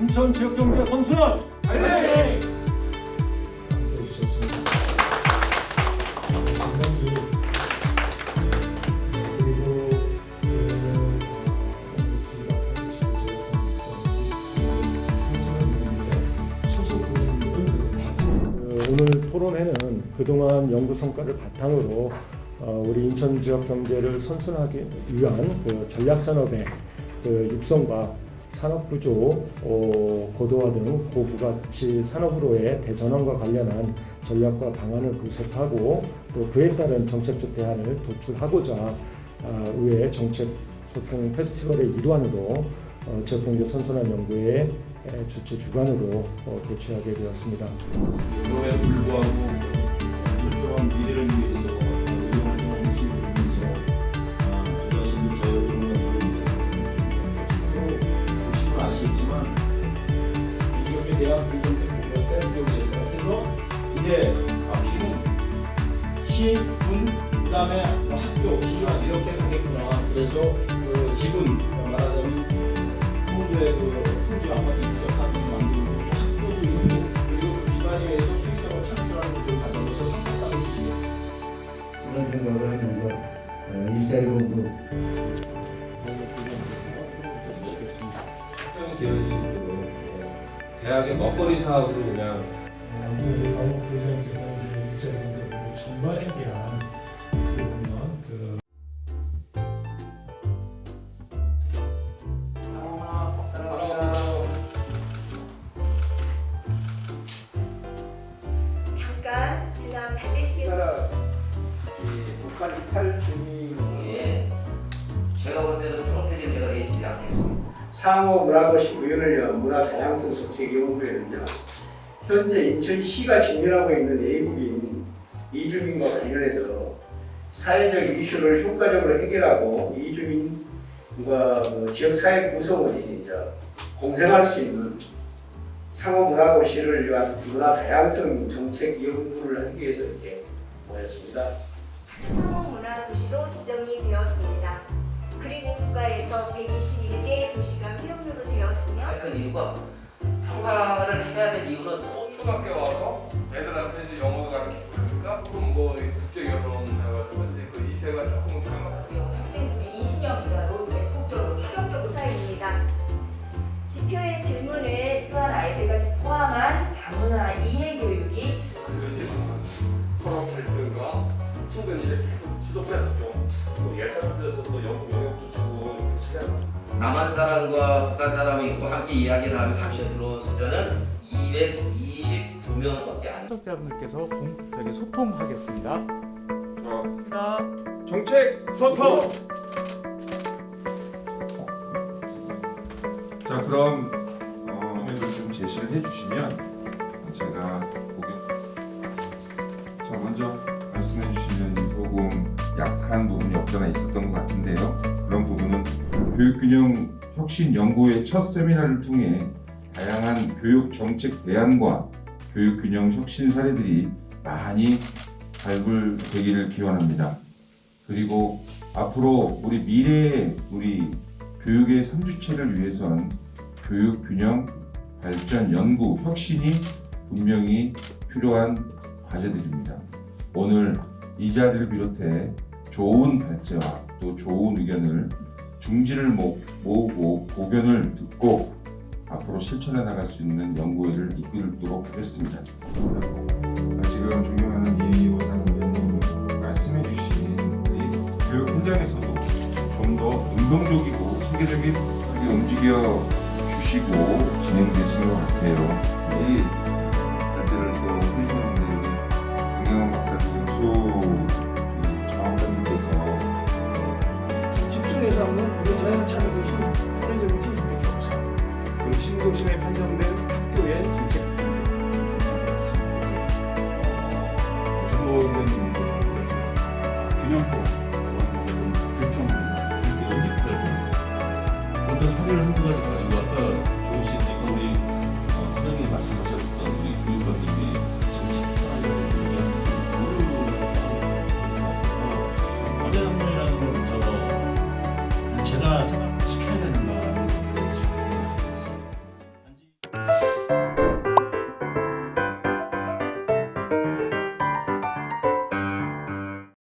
인천 지역경제 선수는 해주셨 오늘 토론회는 그동안 연구 성과를 바탕으로 어, 우리 인천 지역 경제를 선순하기 위한 그 전략 산업의 그 육성과 산업 구조 어, 고도화 등 고부가치 산업으로의 대전환과 관련한 전략과 방안을 구색하고 또 그에 따른 정책적 대안을 도출하고자 아, 의회 정책 소통 페스티벌의 일환으로 어, 지역 경제 선순환 연구의 에, 주최 주관으로 어, 개최하게 되었습니다. 여러에 불구하고 일정한 미래를 위해서 운동을 하시면서 저 자신도 자유로운 연구를 보시면 아시겠지만 이렇게 대학 분석 대표가 셀프교육에 해서 이제 앞으로 시, 군, 그다음에 뭐 학교, 기관 이렇게 가겠구나. 그래서 어, 일자리 수 있도록 예, 대학의 먹거리 사업으로 그냥. 강호 교수님께서 이제 일자리 공부 전반에 대한 보면 그 잠깐 지난 받으 시기 우리나라 이 북한 이탈 주민 예. 제가 볼 때는 프로테진 제가 내지 않겠습니다. 상호 문화도시 구현을 문화 다양성 정책 연구회는요 현재 인천시가 직면하고 있는 외국인 이주민과 관련해서 사회적 이슈를 효과적으로 해결하고 이주민과 그 지역 사회 구성원이 이제 공생할 수 있는 상호 문화 도시를 위한 문화 다양성 정책 연구를 하기 위해서 이렇게 모였습니다. 상호문화도시로 지정이 되었습니다. 그리고 국가에서 121개 도시가 회원으로 되었으며 큰 이유가 평가를 해야 될 이유는 초등학교 와서 애들한테 이제 영어도 가르치고 그러니까 그럼 뭐 국제 결혼 해가지고 이제 그 이세가 조금 까맣고 학생 수는 20명 이하로 대폭적으로 파격적으로 쌓입니다. 지표의 질문은 또한 아이들과 포함한 다문화 이해 교육이 예산들에서 또 연구 영역도 주고 이렇게 시간 남한 사람과 북한 사람이 있고 함께 이야기를 하면 30년 들어온 숫자는 229명밖에 안 시청자분들께서 공적인 소통하겠습니다. 자, 정책 소통. 자 그럼 어, 화면을 좀 제시를 해주시면 제가 보게. 자 먼저 약한 부분이 없잖아 있었던 것 같은데요. 그런 부분은 교육균형 혁신 연구의 첫 세미나를 통해 다양한 교육 정책 대안과 교육균형 혁신 사례들이 많이 발굴되기를 기원합니다. 그리고 앞으로 우리 미래의 우리 교육의 삼주체를 위해선 교육 균형, 발전, 연구, 혁신이 분명히 필요한 과제들입니다. 오늘 이 자리를 비롯해 좋은 발제와 또 좋은 의견을 중지를 모- 모으고 고견을 듣고 앞으로 실천해 나갈 수 있는 연구회를 이끌도록 하겠습니다. 지금 존경하는 이 의원님 말씀해 주신 이 교육 현장에서도 좀더 능동적이고 체계적인 움직여 주시고 진행되시는 것 같아요. 이 중심에 편성된 학교의 정책 정보는 균형법